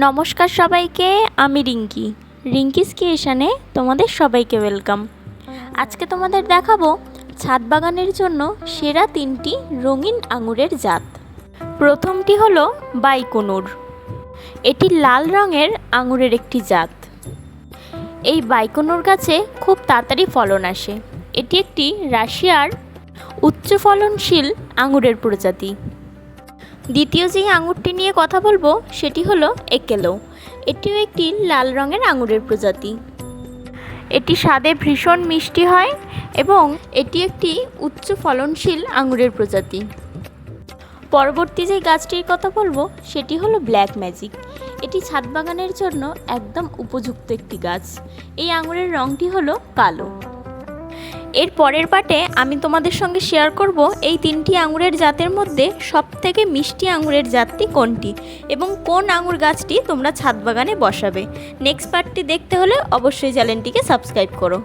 নমস্কার সবাইকে, আমি রিঙ্কি। রিঙ্কিস ক্রিয়েশনে তোমাদের সবাইকে ওয়েলকাম। আজকে তোমাদের দেখাবো ছাদ বাগানের জন্য সেরা তিনটি রঙিন আঙুরের জাত। প্রথমটি হলো বাইকনুর। এটি লাল রঙের আঙুরের একটি জাত। এই বাইকনুর গাছে খুব তাড়াতাড়ি ফলন আসে। এটি একটি রাশিয়ার উচ্চ ফলনশীল আঙুরের প্রজাতি। দ্বিতীয় যে আঙুরটি নিয়ে কথা বলব, সেটি হলো একেলো। এটিও একটি লাল রঙের আঙুরের প্রজাতি। এটি স্বাদে ভীষণ মিষ্টি হয় এবং এটি একটি উচ্চ ফলনশীল আঙুরের প্রজাতি। পরবর্তী যে গাছটির কথা বলব, সেটি হলো ব্ল্যাক ম্যাজিক। এটি ছাদ বাগানের জন্য একদম উপযুক্ত একটি গাছ। এই আঙুরের রঙটি হলো কালো। এর পরের পাটে আমি তোমাদের সঙ্গে শেয়ার করব এই তিনটি আঙুরের জাতের মধ্যে সবথেকে মিষ্টি আঙুরের জাতটি কোনটি এবং কোন আঙুর গাছটি তোমরা ছাদ বাগানে বসাবে। নেক্সট পার্টটি দেখতে হলে অবশ্যই চ্যানেলটিকে সাবস্ক্রাইব করো।